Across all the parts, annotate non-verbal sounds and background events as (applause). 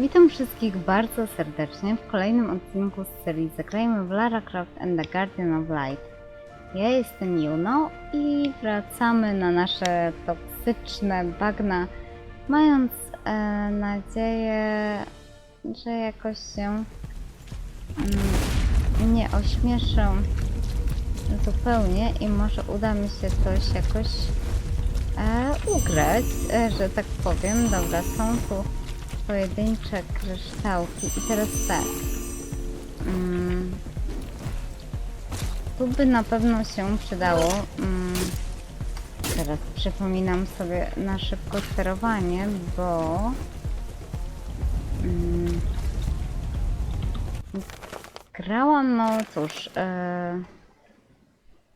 Witam wszystkich bardzo serdecznie w kolejnym odcinku z serii Zagrajmy w Lara Croft and the Guardian of Light. Ja jestem Juno i wracamy na nasze toksyczne bagna, mając e, nadzieję, że jakoś się mm, nie ośmieszę zupełnie i może uda mi się coś jakoś e, ugrać, e, że tak powiem. Dobra, są tu pojedyncze kryształki. I teraz tak. Mm, tu by na pewno się przydało. Mm, teraz przypominam sobie na szybko sterowanie, bo. Mm, grałam, no cóż. E,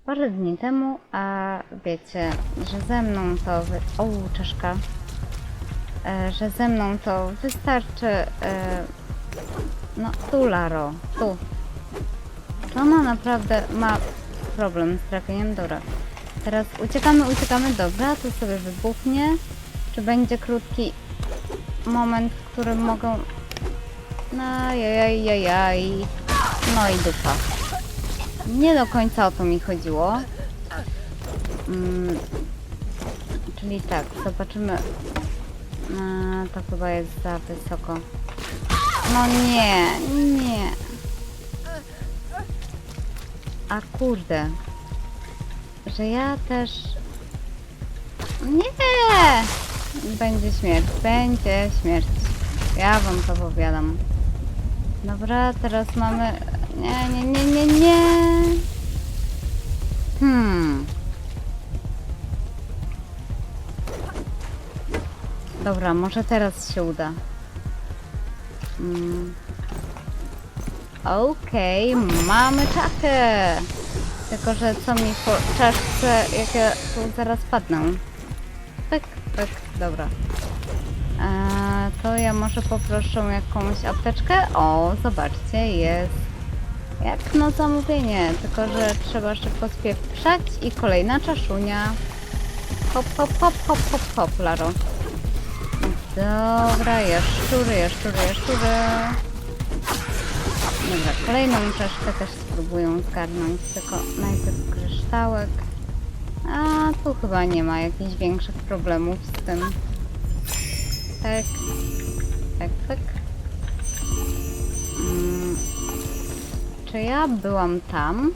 parę dni temu, a wiecie, że ze mną to. Wy... O, czaszka że ze mną to wystarczy. E, no, tu Laro, tu. To ona naprawdę ma problem z trafieniem. Dobra. Teraz uciekamy, uciekamy. Dobra, tu sobie wybuchnie. Czy będzie krótki moment, w którym mogą. No, jajaj, jajaj. No i dupa. Nie do końca o to mi chodziło. Mm, czyli tak, zobaczymy a, to chyba jest za wysoko. No nie, nie. A kurde. Że ja też... Nie! Będzie śmierć, będzie śmierć. Ja wam to powiadam. Dobra, teraz mamy... Nie, nie, nie, nie, nie. Hmm. Dobra, może teraz się uda. Mm. Okej, mamy czakę. Tylko, że co mi po czaszce, jak ja tu zaraz padnę. Pyk, pyk, dobra. Eee, to ja może poproszę jakąś apteczkę. O, zobaczcie, jest. Jak na zamówienie, tylko że trzeba szybko spieprzać i kolejna czaszunia. Hop, hop, hop, hop, hop, hop, Laro. Dobra, jaszczury, jaszczury, jaszczury. Dobra, kolejną czaszkę też spróbuję zgarnąć, tylko najpierw kryształek. A tu chyba nie ma jakichś większych problemów z tym. Tak, tak, tak. Mm. Czy ja byłam tam?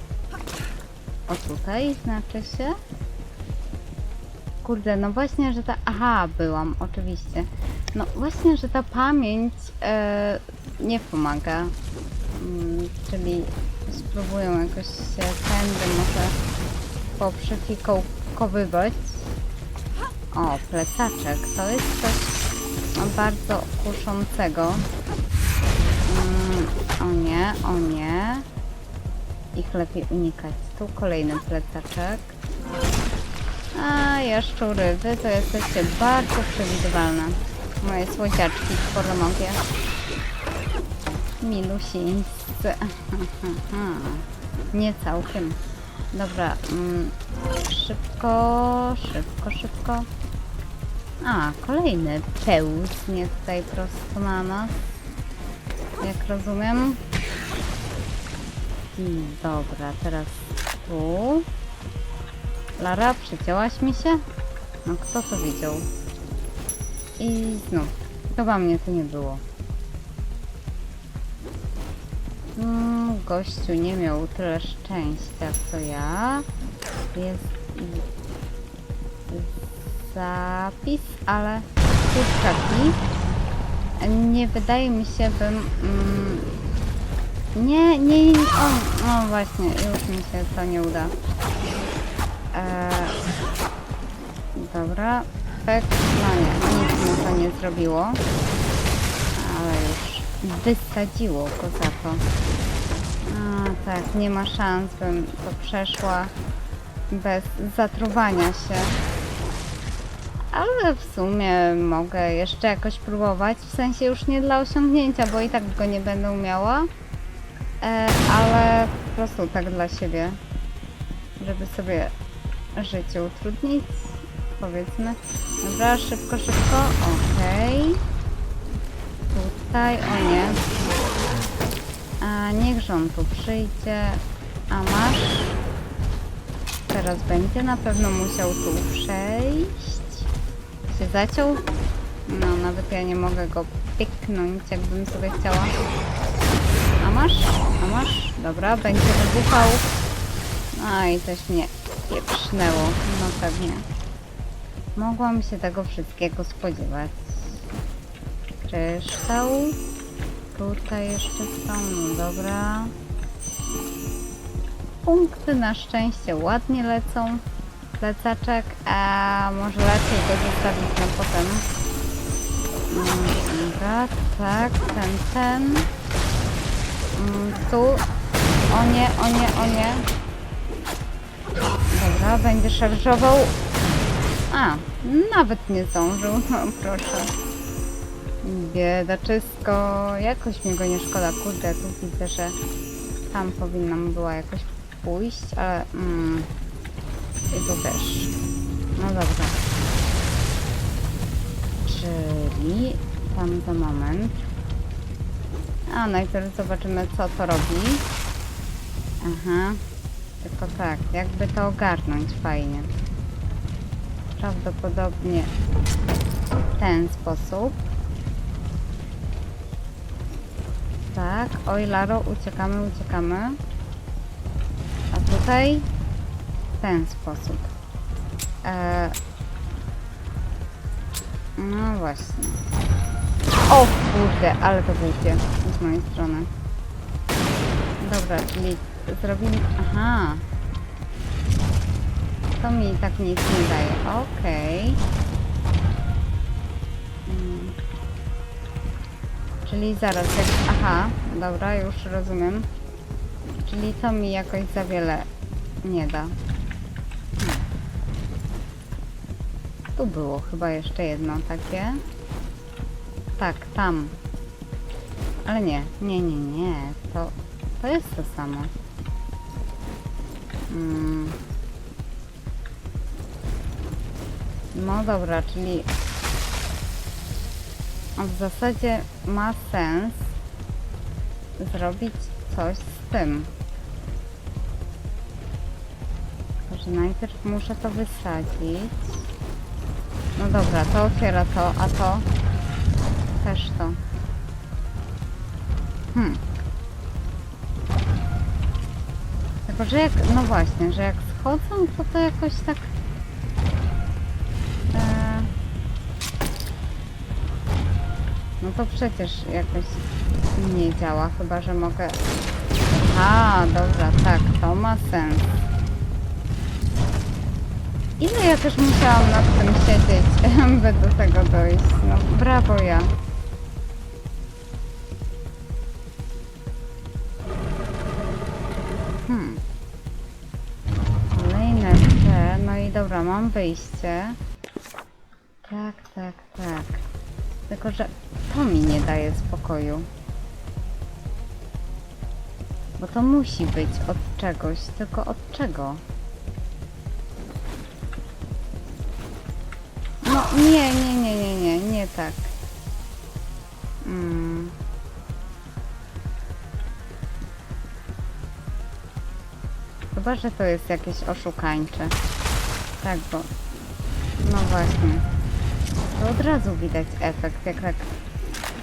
O tutaj znaczy się? Kurde, no właśnie, że ta... Aha, byłam, oczywiście. No właśnie, że ta pamięć e, nie pomaga. Mm, czyli spróbuję jakoś się tędy może poprzefikowywać. O, plecaczek. To jest coś no, bardzo kuszącego. Mm, o nie, o nie. Ich lepiej unikać. Tu kolejny plecaczek. A, jaszczury, wy to jesteście bardzo przewidywalne. Moje słodziaczki czworonogie. Milusińscy. (laughs) Nie całkiem. Dobra, mm, szybko, szybko, szybko. A, kolejny pełznie tutaj prosto na nas. Jak rozumiem. Dobra, teraz tu. Lara, przecięłaś mi się? No kto to widział? I znów, chyba mnie tu nie było. Mm, gościu nie miał tyle szczęścia co ja. Jest zapis, ale kurczaki. Nie wydaje mi się, bym... Mm, nie, nie, nie, o, no właśnie, już mi się to nie uda. Eee, dobra. Pek, no nie, nic mu to nie zrobiło. Ale już wysadziło go za to. A, tak, nie ma szans, bym to przeszła bez zatruwania się. Ale w sumie mogę jeszcze jakoś próbować, w sensie już nie dla osiągnięcia, bo i tak go nie będę umiała. E, ale po prostu tak dla siebie, żeby sobie życie utrudnić, powiedzmy. Dobra, szybko, szybko, okej. tutaj, o nie. A niech on tu przyjdzie. A masz? Teraz będzie na pewno musiał tu przejść. Się zaciął? No, nawet ja nie mogę go piknąć, jakbym sobie chciała. A masz? A masz? Dobra, będzie wybuchał. A i też mnie pieprznęło. No pewnie. Mogłam się tego wszystkiego spodziewać. Kryształ. Tutaj jeszcze są, no dobra. Punkty na szczęście ładnie lecą. Plecaczek, a może lepiej go zostawić na potem. Mm, Dobra, tak, ten, ten. Mm, Tu. O nie, o nie, o nie. Dobra, będzie szarżował. A, nawet nie zdążył, no proszę. Biedaczysko, jakoś mi go nie szkoda, kurde, tu widzę, że tam powinnam była jakoś pójść, ale mm, też. No dobra. Czyli tam za moment. A najpierw zobaczymy co to robi. Aha. Tylko tak, jakby to ogarnąć fajnie. Prawdopodobnie w ten sposób. Tak, oj Laro, uciekamy, uciekamy. A tutaj w ten sposób. E... No właśnie. O kurde, ale to wyjdzie z mojej strony. Dobra, czyli zrobili... Aha. To mi tak nic nie daje. Okej. Mm. Czyli zaraz, jak... Aha, dobra, już rozumiem. Czyli to mi jakoś za wiele nie da. Hmm. Tu było chyba jeszcze jedno takie. Tak, tam. Ale nie, nie, nie, nie. To, to jest to samo. Mm. No dobra, czyli w zasadzie ma sens zrobić coś z tym. Tylko, że najpierw muszę to wysadzić. No dobra, to otwiera to, a to też to. Hmm. Tylko, że jak, no właśnie, że jak schodzą, to to jakoś tak... to przecież jakoś nie działa, chyba, że mogę... A, dobra, tak, to ma sens. Ile ja też musiałam nad tym siedzieć, (laughs) by do tego dojść. No brawo ja. Hmm. Kolejne te, no i dobra, mam wyjście. Tak, tak, tak. Tylko, że to mi nie daje spokoju. Bo to musi być od czegoś, tylko od czego? No nie, nie, nie, nie, nie, nie tak. Mm. Chyba, że to jest jakieś oszukańcze. Tak, bo... No właśnie. To od razu widać efekt, jak tak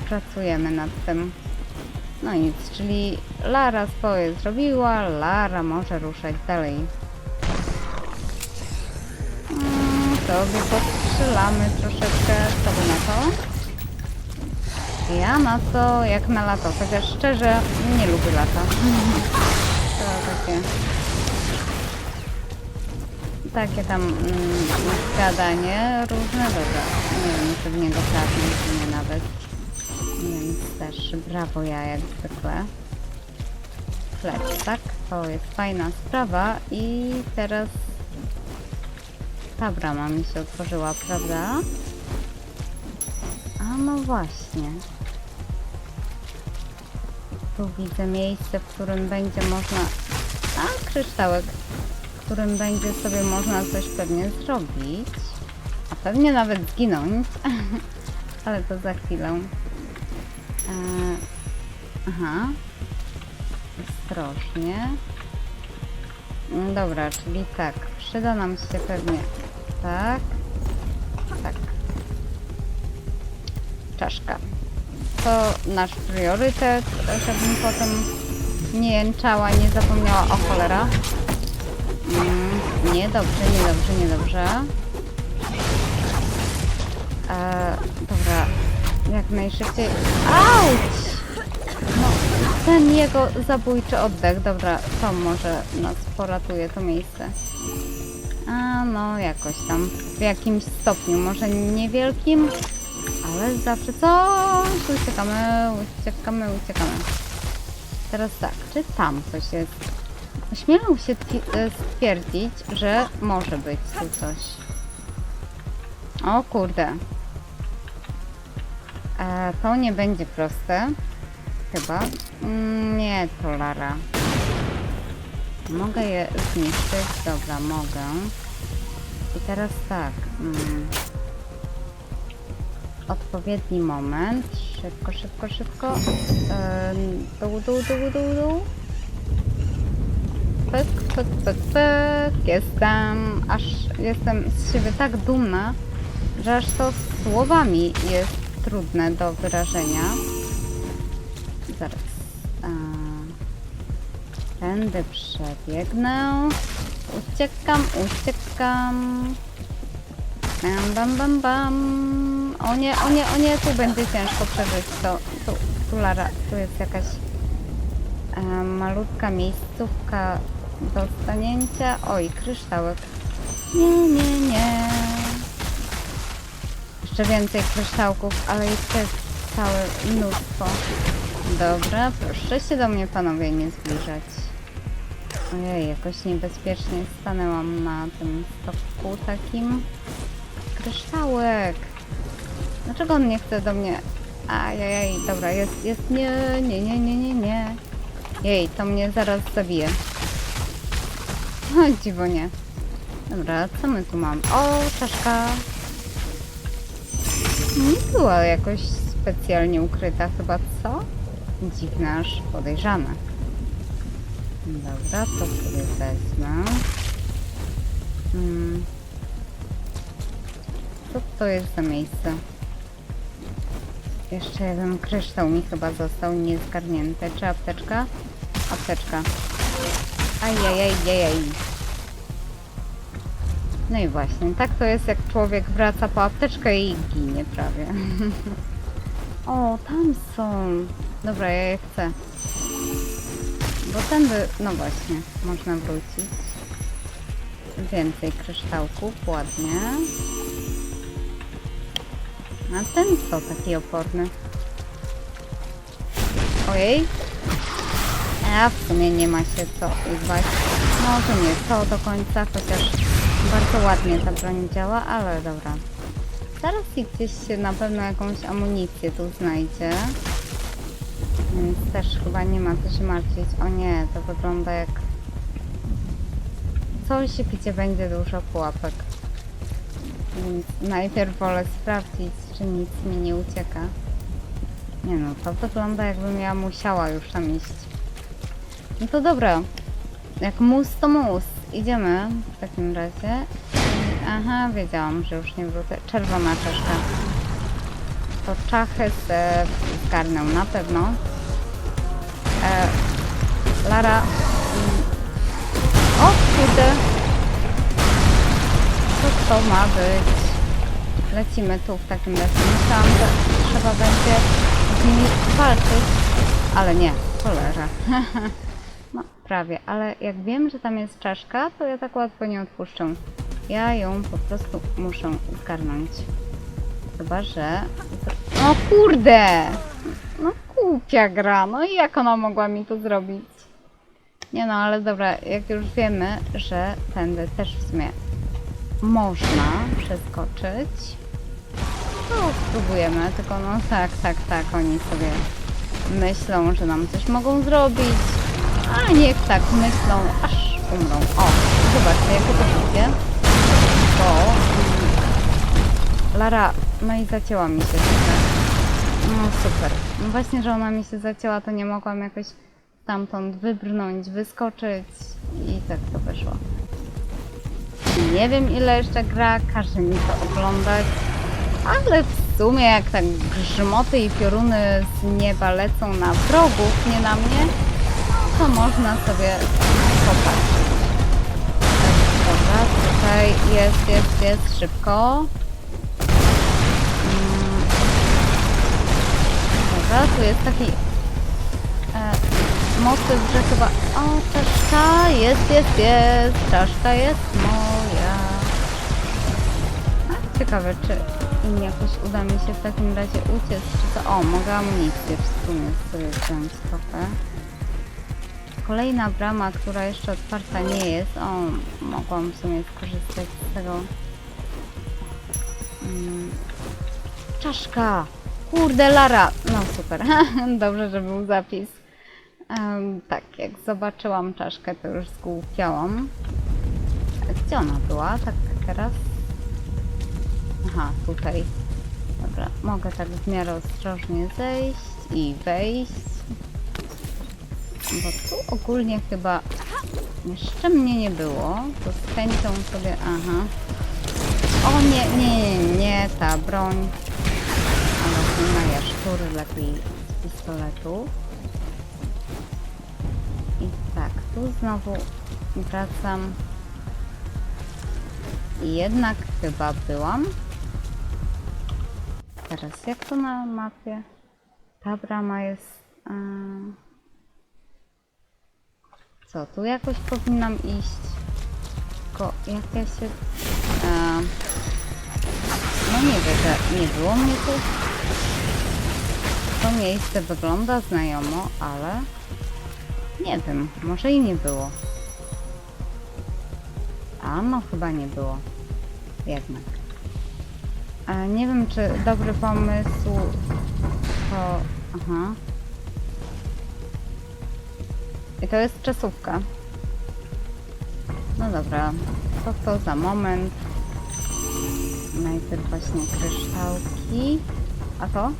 pracujemy nad tym. No nic, czyli Lara swoje zrobiła, Lara może ruszać dalej. Mm, sobie postrzelamy troszeczkę. Co by na to? Ja na to jak na lato, chociaż szczerze nie lubię lata. (laughs) To takie... Takie tam mm, gadanie różne, dobra. Nie wiem, czy w niego trafię, czy nie nawet. Więc też brawo ja jak zwykle. Flecz, tak? To jest fajna sprawa i teraz ta brama mi się otworzyła, prawda? A no właśnie. Tu widzę miejsce, w którym będzie można... A, kryształek. W którym będzie sobie można coś pewnie zrobić. A pewnie nawet zginąć. (laughs) Ale to za chwilę. Eee, Aha. Ostrożnie. Dobra, czyli tak. Przyda nam się pewnie tak. Tak. Czaszka. To nasz priorytet, żebym potem nie jęczała, nie zapomniała o cholera. Mm, niedobrze, niedobrze, niedobrze. E, dobra, jak najszybciej. Auć! No, ten jego zabójczy oddech. Dobra, to może nas poratuje to miejsce. A no, jakoś tam. W jakimś stopniu. Może niewielkim, ale zawsze coś. Uciekamy, uciekamy, uciekamy. Teraz tak, czy tam coś jest? Śmielą się e, stwierdzić, że może być tu coś. O kurde. E, to nie będzie proste. Chyba. Mm, Nie, to Lara. Mogę je zniszczyć? Dobra, mogę. I teraz tak. Mm. Odpowiedni moment. Szybko, szybko, szybko. Ym, Dół, dół, dół, dół, dół. Pyk, pyk, pyk, pyk. Jestem, aż jestem z siebie tak dumna, że aż to słowami jest trudne do wyrażenia. Zaraz. A, tędy przebiegnę. Uciekam, uciekam. Bam, bam, bam, bam. O nie, o nie, o nie, tu będzie ciężko przeżyć to. Tu, tu Lara, tu jest jakaś e, malutka miejscówka do stanięcia. Oj, kryształek. Nie, nie, nie. Jeszcze więcej kryształków, ale jest całe mnóstwo. Dobra, proszę się do mnie panowie nie zbliżać. Ojej, jakoś niebezpiecznie stanęłam na tym stopku takim. Kryształek! Dlaczego on nie chce do mnie... Ajajaj, dobra, jest, jest, nie, nie, nie, nie, nie, nie. Jej, to mnie zaraz zabije. O, dziwo nie. Dobra, co my tu mamy? O, czaszka. Nie była jakoś specjalnie ukryta chyba, co? Dziwne aż podejrzane. Dobra, to sobie wezmę. Hmm. Co to jest za miejsce? Jeszcze jeden kryształ mi chyba został niezgarnięty. Czy apteczka? Apteczka. Ajajajajaj. No i właśnie, tak to jest jak człowiek wraca po apteczkę i ginie prawie. (laughs) o, tam są. Dobra, ja je chcę. Bo tędy, no właśnie, można wrócić. Więcej kryształków, ładnie. A ten co taki oporny? Ojej. A w sumie nie ma się co uzwać. No to nie to do końca, chociaż bardzo ładnie ta broń działa, ale dobra. Zaraz gdzieś się na pewno jakąś amunicję tu znajdzie. Więc też chyba nie ma co się martwić. O nie, to wygląda jak coś, gdzie będzie dużo pułapek. Więc najpierw wolę sprawdzić, czy nic mi nie ucieka. Nie no, to wygląda jakbym ja musiała już tam iść. No to dobra. Jak mus, to mus. Idziemy w takim razie. Aha, wiedziałam, że już nie wrócę. Czerwona czaszka. To czachy se zgarnę na pewno. E, Lara... mm, O kurde! Co to ma być? Lecimy tu w takim razie. Myślałam, że trzeba będzie z nimi walczyć, ale nie, cholera. (laughs) no, prawie, ale jak wiem, że tam jest czaszka, to ja tak łatwo nie odpuszczę. Ja ją po prostu muszę zgarnąć. Chyba, że... O kurde! No głupia gra, no i jak ona mogła mi to zrobić? Nie no, ale dobra, jak już wiemy, że tędy też w sumie można przeskoczyć, to spróbujemy, tylko no tak, tak, tak, oni sobie myślą, że nam coś mogą zrobić, a niech tak myślą, aż umrą. O, zobaczcie, jak to idzie, bo Lara, no i zacięła mi się trochę. No super. No właśnie, że ona mi się zacięła, to nie mogłam jakoś stamtąd wybrnąć, wyskoczyć i tak to wyszło. Nie wiem ile jeszcze gra, każe mi to oglądać, ale w sumie jak tak grzmoty i pioruny z nieba lecą na wrogów, nie na mnie, to można sobie. Tak, dobra, tutaj jest, jest, jest, szybko. Mm. Dobra, tu jest taki e, motyw, że chyba... O, czaszka, jest, jest, jest, czaszka jest moja. Ciekawe, czy im jakoś uda mi się w takim razie uciec, czy to... O, mogę amunicję w sumie sobie wziąć trochę. Kolejna brama, która jeszcze otwarta nie jest. O, mogłam w sumie skorzystać z tego. Mm. Czaszka! Kurde, Lara! No super, (laughs) dobrze, że był zapis. Em, tak, jak zobaczyłam czaszkę, to już zgłupiałam. Gdzie ona była? Tak teraz? Aha, tutaj. Dobra, mogę tak w miarę ostrożnie zejść i wejść. Bo tu ogólnie chyba jeszcze mnie nie było. To z chęcią sobie... Aha. O nie, nie, nie, nie, ta broń. Ale na jaszczury lepiej z pistoletu. I tak, tu znowu wracam. I jednak chyba byłam. Teraz jak to na mapie? Ta brama jest... em, co, tu jakoś powinnam iść? Tylko jak ja się... no nie wiem, że nie było mnie tu. To miejsce wygląda znajomo, ale... Nie wiem, może i nie było. A no chyba nie było. Jednak. A nie wiem, czy dobry pomysł to... Aha. I to jest czasówka. No dobra, to to za moment. Najpierw właśnie kryształki. A to?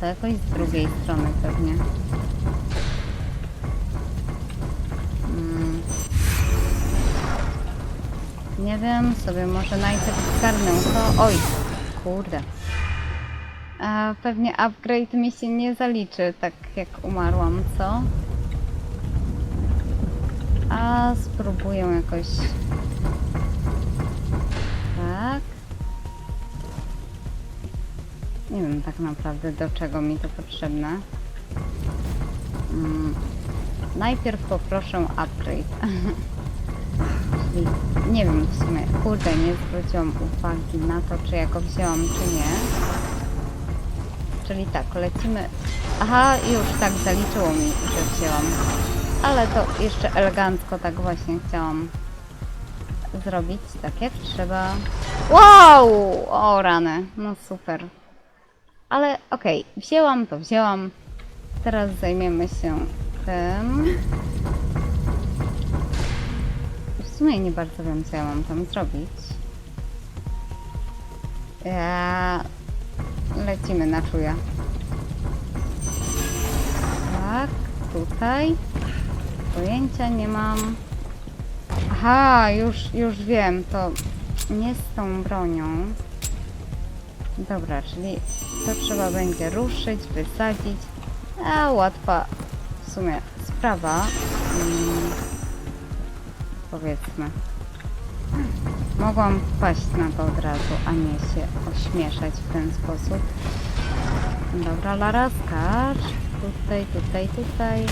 To jakoś z drugiej strony pewnie. Mm. Nie wiem, sobie może najpierw zgarnę to. Oj, kurde. A pewnie upgrade mi się nie zaliczy, tak jak umarłam, co? A spróbuję jakoś. Tak. Nie wiem tak naprawdę do czego mi to potrzebne. Mm. Najpierw poproszę upgrade. (laughs) Czyli nie wiem w sumie, kurde, nie zwróciłam uwagi na to, czy ja go wzięłam, czy nie. Czyli tak, lecimy. Aha, już tak zaliczyło mi, że wzięłam. Ale to jeszcze elegancko tak właśnie chciałam zrobić, tak jak trzeba. Wow! O rany, no super. Ale okej, wzięłam to, wzięłam. Teraz zajmiemy się tym. W sumie nie bardzo wiem, co ja mam tam zrobić. Ja... Lecimy na czuja. Tak, tutaj. Pojęcia nie mam. Aha, już, już wiem, to nie z tą bronią. Dobra, czyli to trzeba będzie ruszyć, wysadzić. A łatwa w sumie sprawa. Mm, powiedzmy. Mogłam wpaść na to od razu, a nie się ośmieszać w ten sposób. Dobra, Lara, skacz. Tutaj, tutaj, tutaj.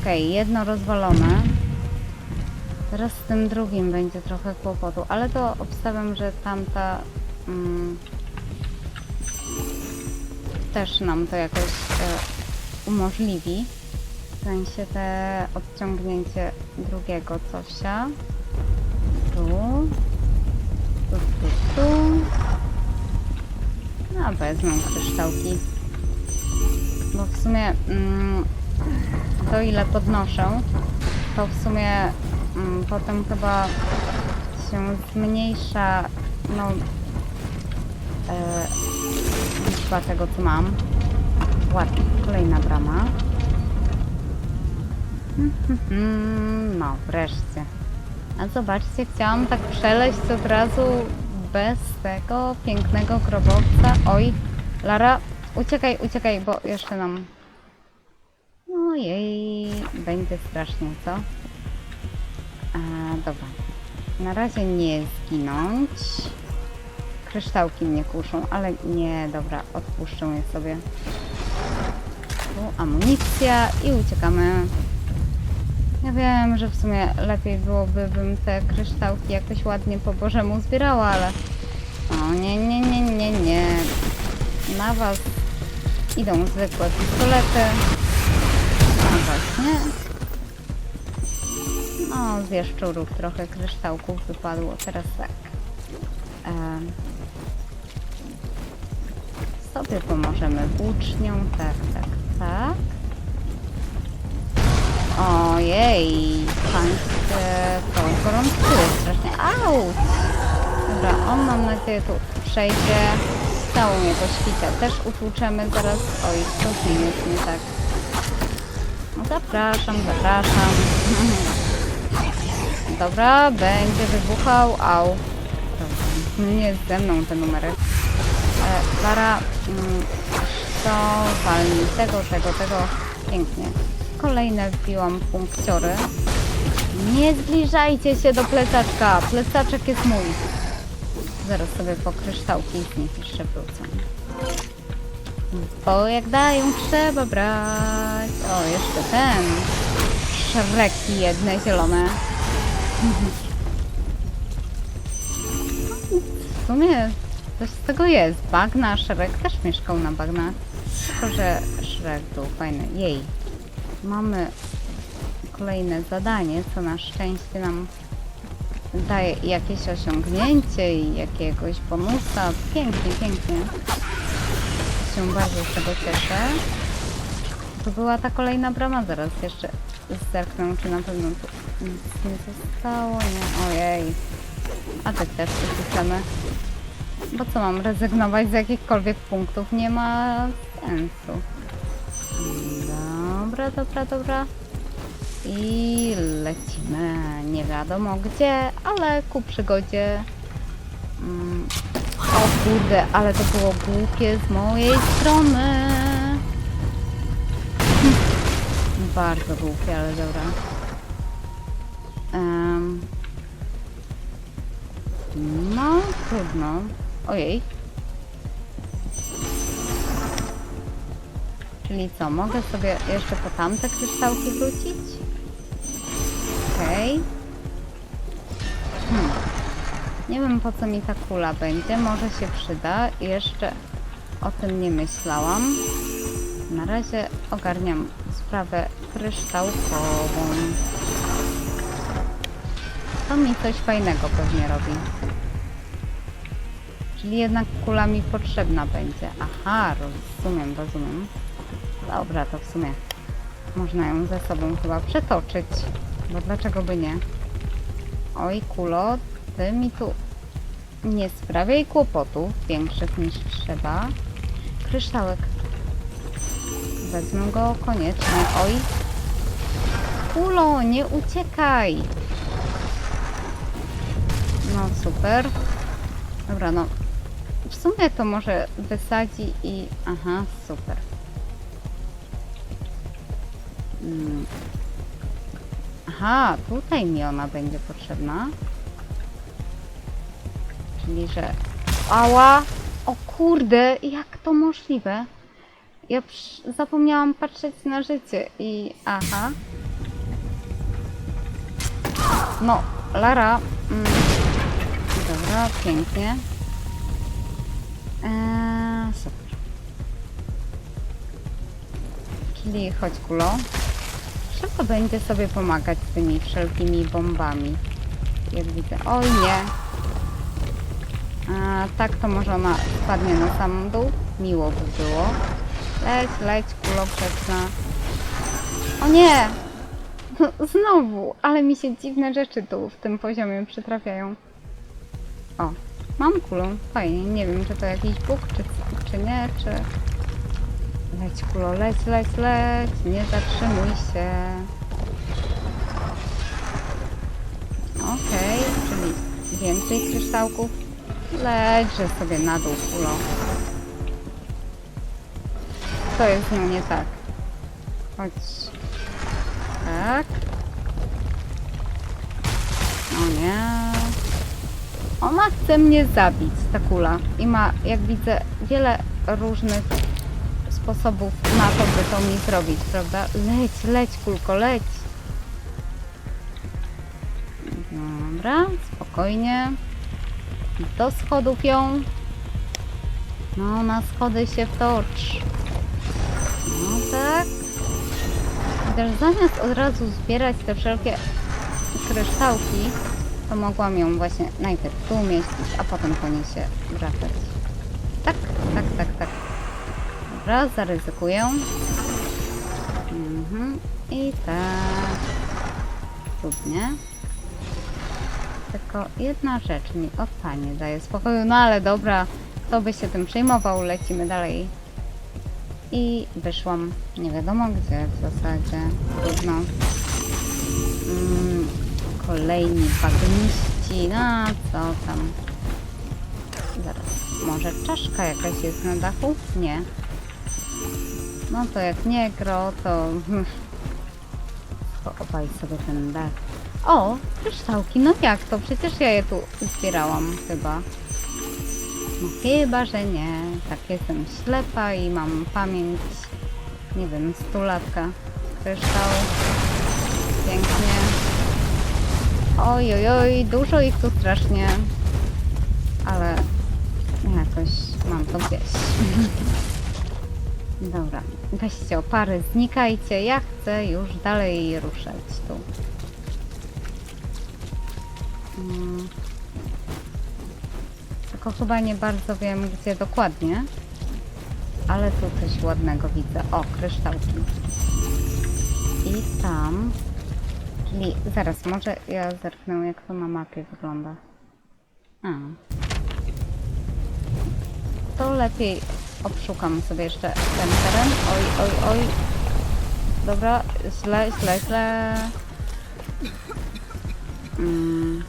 Okej, jedno rozwalone. Teraz z tym drugim będzie trochę kłopotu, ale to obstawiam, że tamta mm, też nam to jakoś e, umożliwi. W sensie te odciągnięcie drugiego cosia. Tu. Tu, tu, tu. No, wezmę kryształki. Bo w sumie mm, to ile podnoszę, to w sumie mm, potem chyba się zmniejsza, no e, liczba tego, co mam. Ładnie, kolejna brama. (laughs) No, wreszcie. A zobaczcie, chciałam tak przeleść od razu bez tego pięknego grobowca. Oj, Lara, uciekaj, uciekaj, bo jeszcze nam... Ojej, będzie strasznie, co? A, dobra. Na razie nie zginąć. Kryształki mnie kuszą, ale nie, dobra, odpuszczę je sobie. Tu amunicja i uciekamy. Ja wiem, że w sumie lepiej byłoby, bym te kryształki jakoś ładnie po bożemu zbierała, ale... O nie, nie, nie, nie, nie. Na was idą zwykłe pistolety. A właśnie. O, z jaszczurów trochę kryształków wypadło. Teraz tak. Em, sobie pomożemy włócznią. Tak, tak, tak. Ojej, pańskie to gorączkuje strasznie. Au! Dobra, on mam nadzieję tu przejdzie. Całą jego świtę też utłuczemy zaraz. Oj, co z nim jest nie tak? No zapraszam, zapraszam. (laughs) Dobra, będzie wybuchał. Au. Dobra, nie jest ze mną te numery. E, Lara, mm, to walnij tego, tego, tego. Pięknie. Kolejne wbiłam punkciory. Nie zbliżajcie się do plecaczka. Plecaczek jest mój. Zaraz sobie po kryształki z nich jeszcze wrócę. Bo jak dają, trzeba brać. O, jeszcze ten. Szreki jedne zielone. W sumie coś z tego jest. Bagna, Szrek też mieszkał na bagnach. Tylko, że Szrek był fajny. Jej. Mamy kolejne zadanie, co na szczęście nam daje jakieś osiągnięcie i jakiegoś bonusa. Pięknie, pięknie. Się bardzo z tego cieszę. To była ta kolejna brama, zaraz jeszcze zerknę, czy na pewno tu nic nie zostało. Nie, ojej. A tak też chcemy. Bo co mam rezygnować z jakichkolwiek punktów? Nie ma sensu. Dobra, dobra, dobra. I lecimy. Nie wiadomo gdzie, ale ku przygodzie. Mm. O kurde, ale to było głupie z mojej strony. (laughs) Bardzo głupie, ale dobra. Em. No, trudno. Ojej. Czyli co, mogę sobie jeszcze po tamte kryształki wrócić? Okej. Hmm. Nie wiem po co mi ta kula będzie, może się przyda. Jeszcze o tym nie myślałam. Na razie ogarniam sprawę kryształkową. To mi coś fajnego pewnie robi. Czyli jednak kula mi potrzebna będzie. Aha, rozumiem, rozumiem. Dobra, to w sumie można ją ze sobą chyba przetoczyć. Bo dlaczego by nie? Oj, kulo, ty mi tu nie sprawiaj kłopotów większych niż trzeba. Kryształek. Wezmę go koniecznie. Oj. Kulo, nie uciekaj. No super. Dobra, no. W sumie to może wysadzi i... Aha, super. Mm. Aha, tutaj mi ona będzie potrzebna. Czyli, że... Ała! O kurde, jak to możliwe? Ja zapomniałam patrzeć na życie i... Aha. No, Lara... Mm. Dobra, pięknie. Eee, super. Czyli chodź kulo. Trzeba będzie sobie pomagać z tymi wszelkimi bombami. Jak widzę. Oj nie. A, tak to może ona spadnie na sam dół. Miło by było. Leć, leć, kulo grzeczna. O nie! (laughs) Znowu, ale mi się dziwne rzeczy tu w tym poziomie przytrafiają. O, Mam kulę. Fajnie. Nie wiem, czy to jakiś bóg, czy, czy nie, czy... Leć kulo, leć, leć, leć. Nie zatrzymuj się. Okej, czyli więcej kryształków. Lećże sobie na dół kulo. Co jest z nią nie tak? Chodź. Tak. O nie. Ona chce mnie zabić, ta kula. I ma, jak widzę, wiele różnych sposobów na to, by to mi zrobić, prawda? Leć, leć, kulko, leć. Dobra, spokojnie. Do schodów ją. No, na schody się wtocz. No tak. Też zamiast od razu zbierać te wszelkie kryształki, to mogłam ją właśnie najpierw tu umieścić, a potem po nie się wracać. Tak, tak, tak, tak. Dobra, zaryzykuję. Mhm. I tak. Cudnie. Tylko jedna rzecz mi opa nie daje spokoju, no ale dobra, kto by się tym przejmował, lecimy dalej. I wyszłam nie wiadomo gdzie w zasadzie. Trudno. Mm, kolejni bagniści, no co tam. Zaraz, może czaszka jakaś jest na dachu? Nie. No to jak nie gro, to... (laughs) obaj sobie ten dach. O, kryształki, no jak to? Przecież ja je tu zbierałam chyba. No chyba, że nie. Tak jestem ślepa i mam pamięć, nie wiem, stulatka. Kryształ. Pięknie. Oj, oj, oj, dużo ich tu strasznie. Ale jakoś mam to gdzieś. (laughs) Dobra, weźcie opary, znikajcie. Ja chcę już dalej ruszać tu. Mm. Tylko chyba nie bardzo wiem, gdzie dokładnie. Ale tu coś ładnego widzę. O, kryształki. I tam. Czyli zaraz, może ja zerknę, jak to na mapie wygląda. A. To lepiej obszukam sobie jeszcze ten teren. Oj, oj, oj. Dobra, źle, źle, źle. Mm.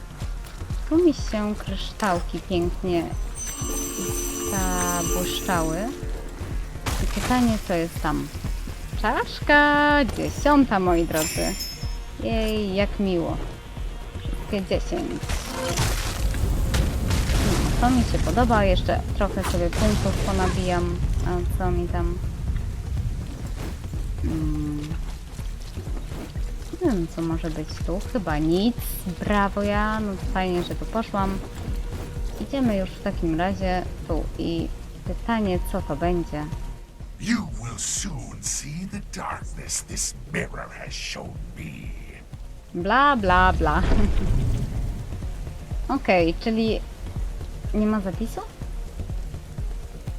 Tu mi się kryształki pięknie zabłyszczały. I pytanie, co jest tam? Czaszka dziesiąta, moi drodzy. Jej, jak miło. Wszystkie dziesięć. To mi się podoba. Jeszcze trochę sobie punktów ponabijam. A co mi tam... Mm. Nie wiem, co może być tu. Chyba nic. Brawo ja. No fajnie, że tu poszłam. Idziemy już w takim razie tu i pytanie, co to będzie. You will soon see the darkness this mirror has shown me. Bla, bla, bla. (laughs) Okej, czyli nie ma zapisu?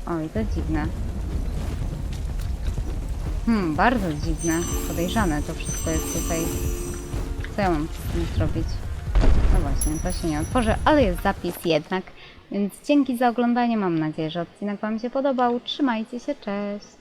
Oj, to dziwne. Hmm, bardzo dziwne. Podejrzane to wszystko jest tutaj. Co ja mam z tym zrobić? No właśnie, to się nie otworzy, ale jest zapis jednak. Więc dzięki za oglądanie. Mam nadzieję, że odcinek Wam się podobał. Trzymajcie się, cześć!